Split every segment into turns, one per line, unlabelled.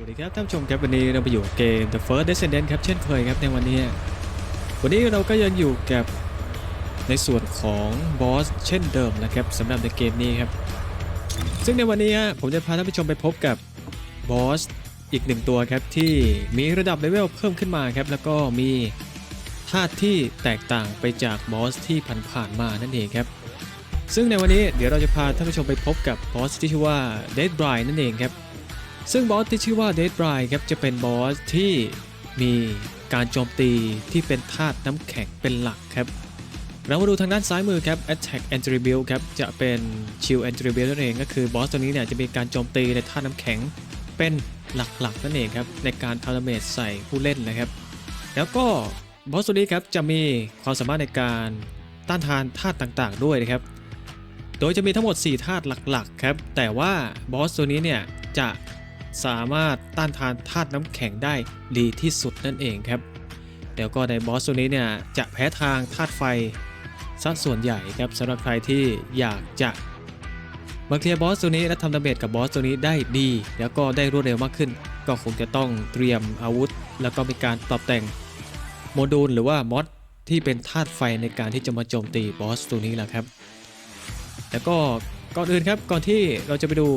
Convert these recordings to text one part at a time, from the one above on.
วัสดีครับท่านผู้ชมครับวันนี้เราไปอยู่เกม The First Descendant ครับเช่นเคยครับในวันนี้ วันนี้เราก็ยังอยู่กับในส่วนของบอสเช่นเดิมนะครับสำหรับในเกมนี้ครับ ซึ่งในวันนี้ผมจะพาท่านผู้ชมไปพบกับบอสอีกหนึ่งตัวครับที่มีระดับเลเวลเพิ่มขึ้นมาครับแล้วก็มีธาตุที่แตกต่างไปจากบอสที่ผ่านๆมานั่นเองครับซึ่งในวันนี้เดี๋ยวเราจะพาท่านผู้ชมไปพบกับบอสที่ชื่อว่า Dead Bride นั่นเองครับ ซึ่งบอสที่ชื่อว่า Dead Bride ครับจะเป็นบอสที่มีการโจมตีที่เป็นธาตุน้ำแข็งเป็นหลักครับ เรามาดูทางด้านซ้ายมือครับ Attack and Rebuild ครับจะเป็น Shield and Rebuild นั่นเองก็คือบอสตัวนี้เนี่ยจะมีการโจมตีในธาตุน้ำแข็งเป็นหลักๆนั่นเองครับในการทำดาเมจใส่ผู้เล่นนะครับ แล้วก็บอสตัวนี้ครับจะมีความสามารถในการต้านทานธาตุต่างๆ ด้วยนะครับ โดยจะมีทั้งหมด 4 ธาตุหลักๆครับแต่ว่าบอสตัวนี้เนี่ยจะ สามารถต้านทานธาตุน้ำแข็งได้ดีที่สุดนั่นเองครับแล้วก็ในบอสตัวนี้เนี่ยจะแพ้ทางธาตุไฟซะส่วนใหญ่ครับสำหรับใครที่อยากจะมาเคลียร์บอสตัวนี้และทำดาเมจกับบอสตัวนี้ได้ดี แล้วก็ได้รวดเร็วมากขึ้น ก็คงจะต้องเตรียมอาวุธ แล้วก็มีการปรับแต่งโมดูลหรือว่ามอดที่เป็นธาตุไฟในการที่จะมาโจมตีบอสตัวนี้แหละครับ แล้วก็ก่อนอื่นครับก่อนที่เราจะไปดู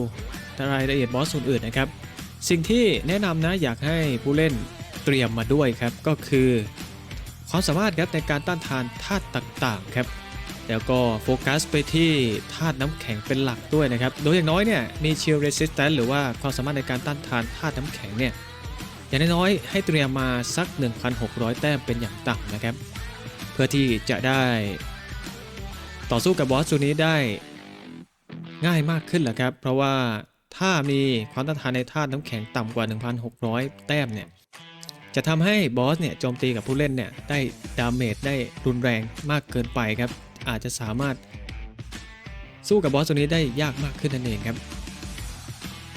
รายละเอียดบอสส่วนอื่นนะครับ สิ่งที่แนะนำนะอยากให้ผู้เล่นเตรียมมาด้วยครับก็คือ ความสามารถครับในการต้านทานธาตุต่างๆครับแล้วก็โฟกัสไปที่ธาตุน้ำแข็งเป็นหลักด้วยนะครับ โดยอย่างน้อยเนี่ยมี Shield Resistance หรือว่าความสามารถในการต้านทานธาตุน้ำแข็งเนี่ยอย่างน้อยๆให้เตรียมมาสัก 1,600 แต้มเป็นอย่างต่ำนะครับ เพื่อที่จะได้ต่อสู้กับบอสตัวนี้ได้ง่ายมากขึ้นแหละครับ เพราะว่า ถ้ามีความต้านทานในธาตุน้ำแข็งต่ำกว่า 1,600 แต้มเนี่ยจะทำให้บอสเนี่ยโจมตีกับผู้เล่นเนี่ยได้ดาเมจได้รุนแรงมากเกินไปครับ อาจจะสามารถสู้กับบอสตัวนี้ได้ยากมากขึ้นนั่นเองครับ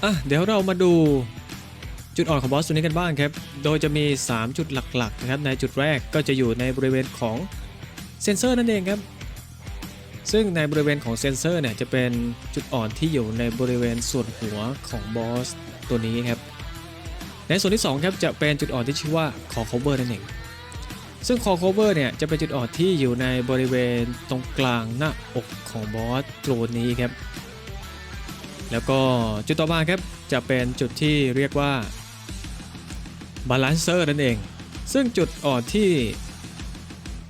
อะเดี๋ยวเรามาดูจุดอ่อนของบอสตัวนี้กันบ้างครับ โดยจะมี 3 จุดหลักๆนะครับ ในจุดแรกก็จะอยู่ในบริเวณของเซนเซอร์นั่นเองครับ ซึ่งในบริเวณของเซนเซอร์เนี่ยจะเป็นจุดอ่อนที่อยู่ในบริเวณส่วนหัวของบอสตัวนี้ครับ ในส่วนที่2ครับจะเป็นจุดอ่อนที่ชื่อว่า core cover นั่นเอง ซึ่ง core cover เนี่ยจะเป็นจุดอ่อนที่อยู่ในบริเวณตรงกลางหน้าอกของบอสตัวนี้ครับ แล้วก็จุดต่อมาครับจะเป็นจุดที่เรียกว่า balancer นั่นเอง ซึ่งจุดอ่อนที่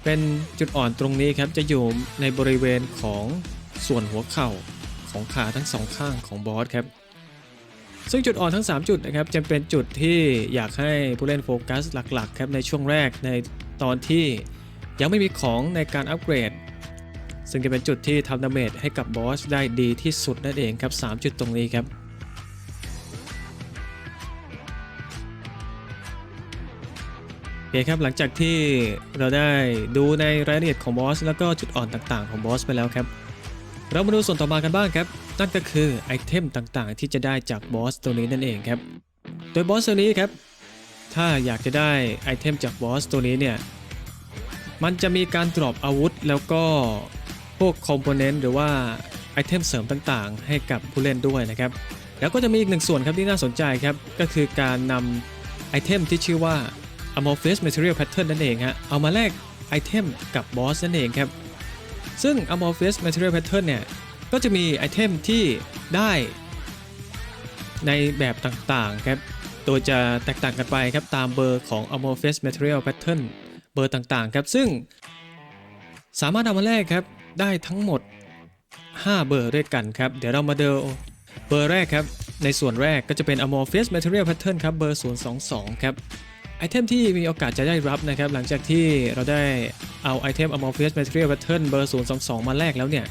เป็นจุดอ่อนตรงนี้ครับจะอยู่ในบริเวณของส่วนหัวเข่าของขาทั้งสองข้างของบอสครับซึ่งจุดอ่อนทั้ง 3 จุดนะครับจะเป็นจุดที่อยากให้ผู้เล่นโฟกัสหลักๆครับในช่วงแรกในตอนที่ยังไม่มีของในการอัปเกรด ซึ่งจะเป็นจุดที่ทำดาเมจให้กับบอสได้ดีที่สุดนั่นเองครับ 3 จุดตรงนี้ครับ โอเคครับหลังจากที่เราได้ดูในรายละเอียดของบอสแล้วก็จุดอ่อนต่างๆของบอสไปแล้วครับ เรามาดูส่วนต่อมากันบ้างครับ นั่นก็คือไอเทมต่างๆ ที่จะได้จากบอสตัวนี้นั่นเองครับ โดยบอสตัวนี้ครับ ถ้าอยากจะได้ไอเทมจากบอสตัวนี้เนี่ย มันจะมีการดรอปอาวุธแล้วก็พวกคอมโพเนนต์หรือว่าไอเทมเสริมต่างๆ ให้กับผู้เล่นด้วยนะครับ แล้วก็จะมีอีกหนึ่งส่วนครับที่น่าสนใจครับ ก็คือการนำไอเทมที่ชื่อว่า Amorphous Material Pattern นั่นเองฮะเอามาแลกไอเทมกับบอสนั่นเองครับ ซึ่ง Amorphous Material Pattern เนี่ย ก็จะมีไอเทมที่ได้ในแบบต่างๆครับโดยจะแตกต่างกันไปครับ ตามเบอร์ของ Amorphous Material Pattern เบอร์ต่างๆครับ ซึ่งสามารถเอามาแลกครับ ได้ทั้งหมด 5 เบอร์ด้วยกันครับ เดี๋ยวเรามาเดูเบอร์แรกครับ ในส่วนแรกก็จะเป็น Amorphous Material Pattern ครับ เบอร์ 022 ครับ ไอเทมที่มีโอกาสจะได้รับนะครับ หลังจากที่เราได้เอาไอเทม Amorphous Material Pattern เบอร์ 022 มาแลกแล้วเนี่ย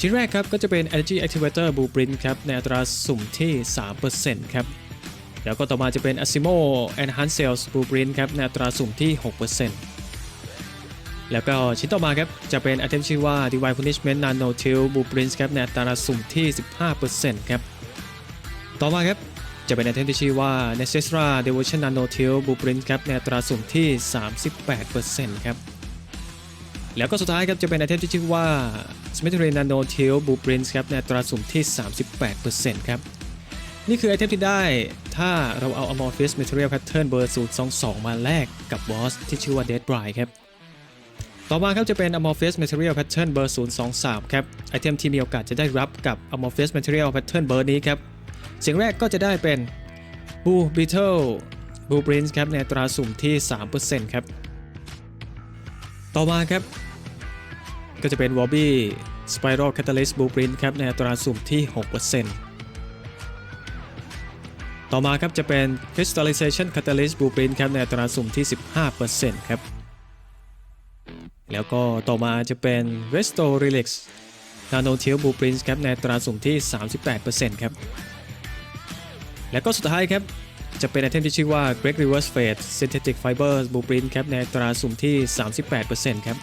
ชิ้นแรกครับก็จะเป็น Energy Activator Blueprint ครับในอัตราสุ่มที่ 3%ครับ แล้วก็ต่อมาจะเป็น Asimo Enhanced Sales Blueprint ครับในอัตราสุ่มที่ 6%แล้วก็ชิ้นต่อมาครับจะเป็นไอเทมชื่อว่า Divine Punishment Nano Tail Blueprint ครับในอัตราสุ่มที่ 15%ครับ ต่อมาครับ จะเป็นไอเทมที่ชื่อว่า Necessra Devotion Nano Tail Blueprint ครับในตราสุ่มที่ 38%ครับ แล้วก็สุดท้ายครับจะเป็นไอเทมที่ชื่อว่า Symmetry Nano Tail Blueprint ครับในตราสุ่มที่ 38%ครับ นี่คือไอเทมที่ได้ถ้าเราเอา Amorphous Material Pattern เบอร์ 022 มาแลกกับบอสที่ชื่อว่า Dead Bride ครับต่อมาครับจะเป็น Amorphous Material Pattern เบอร์ 023 ครับ ไอเทมที่มีโอกาสจะได้รับกับ Amorphous Material Pattern เบอร์นี้ครับ เสิ่งแรกก็จะได้เป็น Blue Beetle Blue Prince ครับในตราสุ่มที่ 3%ครับ ต่อมาครับ ก็จะเป็น Wobby Spiral Catalyst Blueprint ครับในตราสุ่มที่ 6%ต่อมาครับจะเป็น Crystallization Catalyst Blueprint ครับในตราสุ่มที่ 15%ครับ แล้วก็ต่อมาจะเป็น Resto Relax Nano Tail Blueprint ครับในตราสุ่มที่ 38%ครับ แล้วก็สุดท้ายครับ จะเป็นไอเทมที่ชื่อว่า Greg Reverse Fade Synthetic Fiber Blueprint ครับในอัตราสุ่มที่ 38%ครับ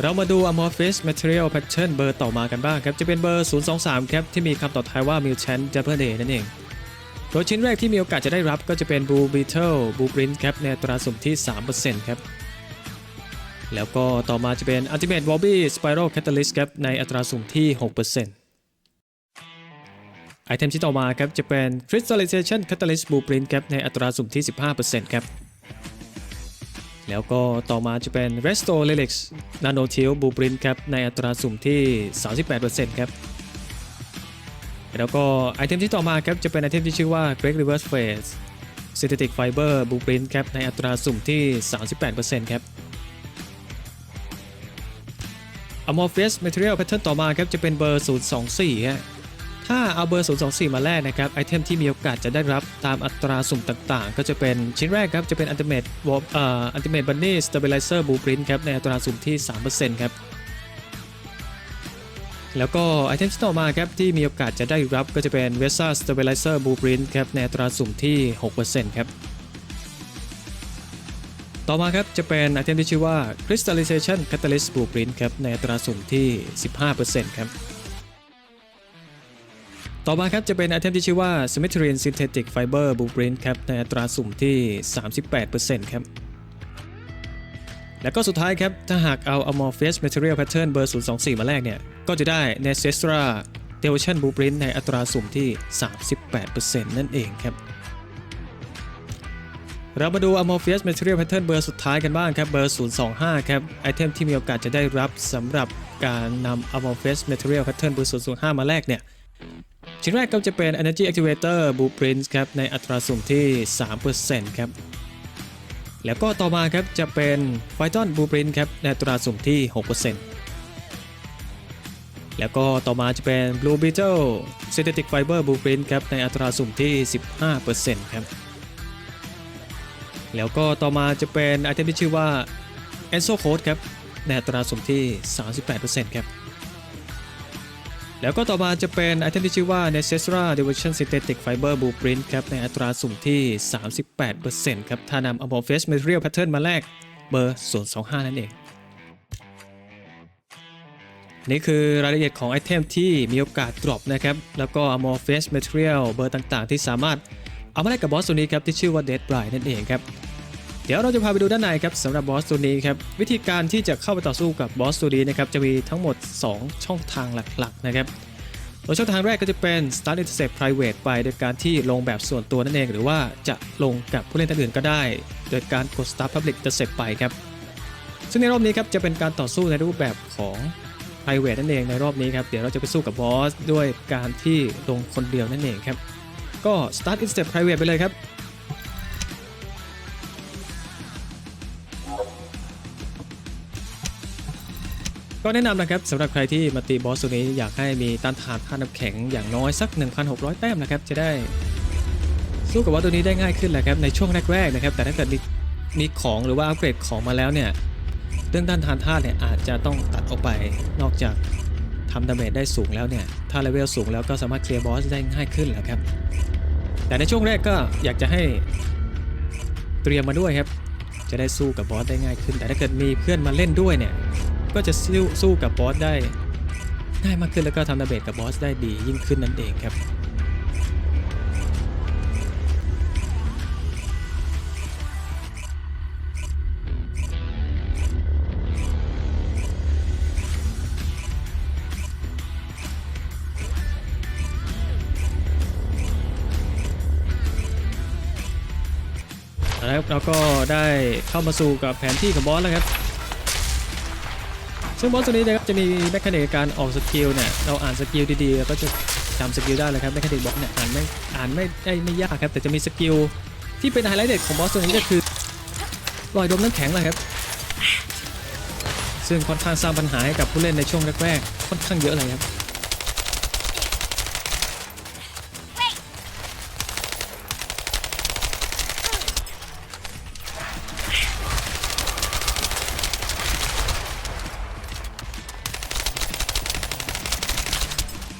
เรามาดู Amorphous Material Pattern เบอร์ต่อมากันบ้างครับ จะเป็นเบอร์ 023 ครับ ที่มีคำต่อท้ายว่า Mutant Double Day นั่นเอง โดยชิ้นแรกที่มีโอกาสจะได้รับก็จะเป็น Blue Beetle Blueprint ครับในอัตราสุ่มที่ 3%ครับ แล้วก็ต่อมาจะเป็น Ultimate Wobby Spiral Catalyst ครับในอัตราสุ่มที่ 6% ไอเทมที่ต่อมาครับจะเป็น Crystallization Catalyst Blueprint ครับในอัตราสุ่มที่ 15%ครับแล้วก็ต่อมาจะเป็น Resto Relix Nano Tail Blueprint ครับในอัตราสุ่มที่ 38%ครับแล้วก็ไอเทมที่ต่อมาครับจะเป็นไอเทมที่ชื่อว่า Great Reverse Phase Synthetic Fiber Blueprint ครับในอัตราสุ่มที่ 38%ครับ Amorphous Material Pattern ต่อมาครับจะเป็นเบอร์ 024ฮะ ถ้าเอาเบอร์ 024 มาแลกนะครับ ไอเทมที่มีโอกาสจะได้รับตามอัตราสุ่มต่างๆ ก็จะเป็นชิ้นแรกครับ จะเป็น Ultimate Warp เอ่อ Ultimate Bunny Stabilizer Blueprint ครับ ในอัตราสุ่มที่ 3%ครับ แล้วก็ไอเทมที่ต่อมาครับ ที่มีโอกาสจะได้รับก็จะเป็น Vesa Stabilizer Blueprint ครับ ในอัตราสุ่มที่ 6%ครับ ต่อมาครับ จะเป็นไอเทมที่ชื่อว่า Crystallization Catalyst Blueprint ครับ ในอัตราสุ่มที่ 15%ครับ ต่อมาครับจะเป็นไอเทมที่ชื่อว่า Symmetrian Synthetic Fiber Blueprint ครับในอัตราสุ่มที่ 38%ครับ แล้วก็สุดท้ายครับ ถ้าหากเอา Amorphous Material Pattern เบอร์ 024 มาแลกเนี่ย ก็จะได้ Necestra Devotion Blueprint ในอัตราสุ่มที่ 38%นั่นเองครับเรามาดู Amorphous Material Pattern เบอร์สุดท้ายกันบ้างครับ เบอร์ 025 ครับ ไอเทมที่มีโอกาสจะได้รับสำหรับการนำ Amorphous Material Pattern เบอร์ 025 มาแลกเนี่ย ชิ้นแรกก็จะเป็น Energy Activator Blueprint ครับในอัตราสุ่มที่ 3%ครับ แล้วก็ต่อมาครับจะเป็น Python Blueprint ครับในอัตราสุ่มที่ 6%แล้วก็ต่อมาจะเป็น Blue Beetle Synthetic Fiber Blueprint ครับในอัตราสุ่มที่ 15%ครับ แล้วก็ต่อมาจะเป็นไอเทมที่ชื่อว่า Enso Code ครับในอัตราสุ่มที่ 38%ครับ แล้วก็ต่อมาจะเป็นไอเทมที่ชื่อว่า Necessra Division Synthetic Fiber Blueprint ครับในอัตราสุ่มที่ 38%ครับถ้านำ Amorphous Material Pattern มาแลกเบอร์ 025 นั่นเอง นี่คือรายละเอียดของไอเทมที่มีโอกาสดรอปนะครับ แล้วก็ Amorphous Material เบอร์ต่างๆ ที่สามารถเอามาแลกกับบอสตัวนี้ครับที่ชื่อว่า Dead Bride นั่นเองครับ เดี๋ยวเราจะพาไปดูด้านในครับสำหรับบอสตัวนี้ครับวิธีการที่จะเข้าไปต่อสู้กับบอสตัวนี้นะครับจะมีทั้งหมด 2 ช่องทางหลักๆนะครับโดยช่องทางแรกก็จะเป็น Start Intercept Private ไปโดยการที่ลงแบบส่วนตัวนั่นเอง หรือว่าจะลงกับผู้เล่นท่านอื่นก็ได้ โดยการกด Start Public Intercept ไปครับ ซึ่งในรอบนี้ครับจะเป็นการต่อสู้ในรูปแบบของ Private นั่นเองในรอบนี้ครับเดี๋ยวเราจะไปสู้กับบอสด้วยการที่ลงคนเดียวนั่นเองครับก็ Start Intercept Private ไปเลยครับ ก็แนะนำนะครับสำหรับใครที่มาตีบอสตัวนี้อยากให้มีต้านทานธาตุน้ำแข็งอย่างน้อยสัก 1,600 แต้มนะครับจะได้สู้กับบอสตัวนี้ได้ง่ายขึ้นแหละครับในช่วงแรกๆนะครับ แต่ถ้าเกิดมีมีของหรือว่าอัปเกรดของมาแล้วเนี่ยเรื่องต้านทานธาตุเนี่ยอาจจะต้องตัดออกไปนอกจากทำดาเมจได้สูงแล้วเนี่ยถ้าเลเวลสูงแล้วก็สามารถเคลียร์บอสได้ง่ายขึ้นแหละครับ แต่ในช่วงแรกก็อยากจะให้เตรียมมาด้วยครับ จะได้สู้กับบอสได้ง่ายขึ้น แต่ถ้าเกิดมีเพื่อนมาเล่นด้วยเนี่ย ก็จะสู้สู้กับบอสได้ง่ายมากขึ้นแล้วก็ทำดาเมจกับบอสได้ดียิ่งขึ้นนั่นเองครับแล้วเราก็ได้เข้ามาสู่กับแผนที่ของบอสแล้วครับ ซึ่งบอสตัวนี้นะครับจะมีแมคานิกการออกสกิลเนี่ยเราอ่านสกิลดีๆก็จะจำสกิลได้เลยครับแมคานิกบอสเนี่ยอ่านไม่อ่านไม่ได้ไม่ยากครับแต่จะมีสกิลที่เป็นไฮไลท์เด็ดของบอสตัวนี้ก็คือลอยดมน้ำแข็งเลยครับซึ่งค่อนข้างสร้างปัญหาให้กับผู้เล่นในช่วงแรกๆค่อนข้างเยอะเลยครับ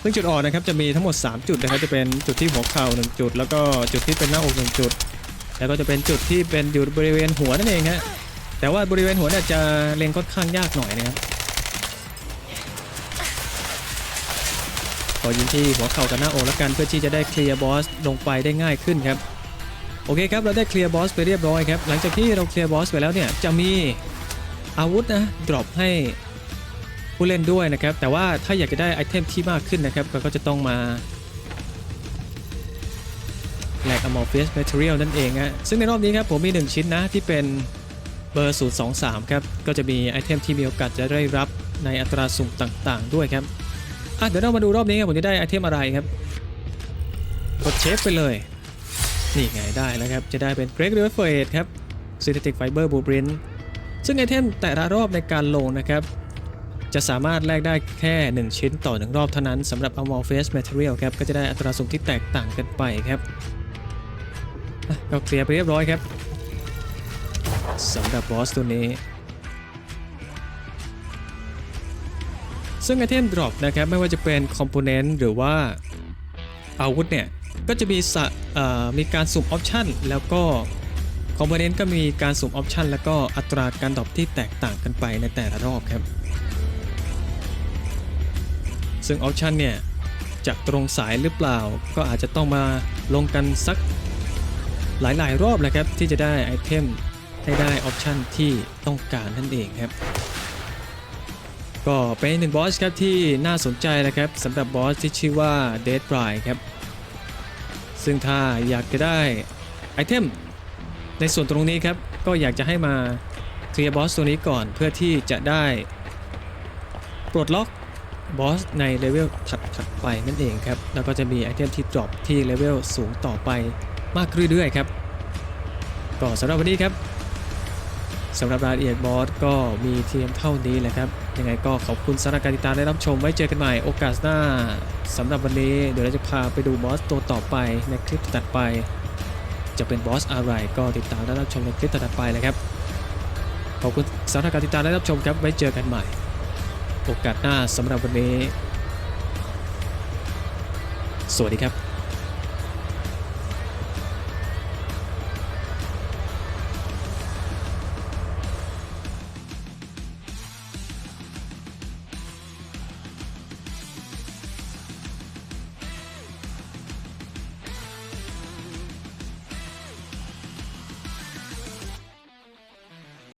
ซึ่งจุดอ่อนนะครับจะมีทั้งหมด 3 จุดนะครับจะเป็นจุดที่หัวเข่า1จุด แล้วก็จุดที่เป็นหน้าอก1จุด แล้วก็จะเป็นจุดที่เป็นอยู่บริเวณหัวนั่นเองฮะแต่ว่าบริเวณหัวเนี่ยจะเล็งค่อนข้างยากหน่อยนะครับขอยิงที่หัวเข่ากับหน้าอกแล้วกันเพื่อที่จะได้เคลียร์บอสลงไปได้ง่ายขึ้นครับโอเคครับเราได้เคลียร์บอสไปเรียบร้อยครับหลังจากที่เราเคลียร์บอสไปแล้วเนี่ยจะมีอาวุธนะดรอปให้ ผู้เล่นด้วยนะครับ แต่ว่าถ้าอยากจะได้ไอเทมที่มากขึ้นนะครับเราก็จะต้องมาแลก Amorphous Material นั่นเองฮะซึ่งในรอบนี้ครับผมมี 1 ชิ้นนะ ที่เป็นเบอร์ 023 ครับ ก็จะมีไอเทมที่มีโอกาสจะได้รับในอัตราสุ่มต่างๆ ด้วยครับอะเดี๋ยวเรามาดูรอบนี้ครับผมจะได้ไอเทมอะไรครับกดเชฟไปเลย นี่ไงได้แล้วครับ จะได้เป็น Great River Freight ครับ Synthetic Fiber Blueprint ซึ่งไอเทมแต่ละรอบในการลงนะครับ จะสามารถแลกได้แค่ 1 ชิ้นต่อ 1 รอบเท่านั้นสำหรับ Amorphous Material ครับ ก็จะได้อัตราส่งที่แตกต่างกันไปครับก็เคลียร์ไปเรียบร้อยครับสำหรับบอสตัวนี้ซึ่งไอเทมดรอปนะครับไม่ว่าจะเป็นคอมโพเนนต์หรือว่าอาวุธเนี่ย ก็จะมีสะมีการสุ่มออปชันแล้วก็คอมโพเนนต์ก็มีการสุ่มออปชันแล้วก็อัตราการดรอปที่แตกต่างกันไปในแต่ละรอบครับ ซึ่งออปชันเนี่ยจะตรงสายหรือเปล่า ก็อาจจะต้องมาลงกันสักหลายๆ รอบแหละครับ ที่จะได้ไอเทมให้ได้ออปชันที่ต้องการนั่นเองครับ ก็เป็นหนึ่งบอสครับที่น่าสนใจนะครับสำหรับบอสที่ชื่อว่า Dead Bride ครับ ซึ่งถ้าอยากจะได้ไอเทมในส่วนตรงนี้ครับ ก็อยากจะให้มาเคลียร์บอสตัวนี้ก่อนเพื่อที่จะได้ปลดล็อก บอสในเลเวลถัดๆไปนั่นเองครับ แล้วก็จะมีไอเทมที่ดรอปที่เลเวลสูงต่อไปมากเรื่อยๆครับ ก็สำหรับวันนี้ครับสำหรับรายละเอียดบอสก็มีเทียมเท่านี้แหละครับ ยังไงก็ขอบคุณสำหรับการติดตามและรับชมไว้เจอกันใหม่โอกาสหน้าสำหรับวันนี้เดี๋ยวเราจะพาไปดูบอสตัวต่อไปในคลิปถัดไป จะเป็นบอสอะไรก็ติดตามและรับชมในคลิปถัดไปเลยครับขอบคุณสำหรับการติดตามและรับชมครับไว้เจอกันใหม่ โอกาสหน้าสำหรับวันนี้ สวัสดีครับ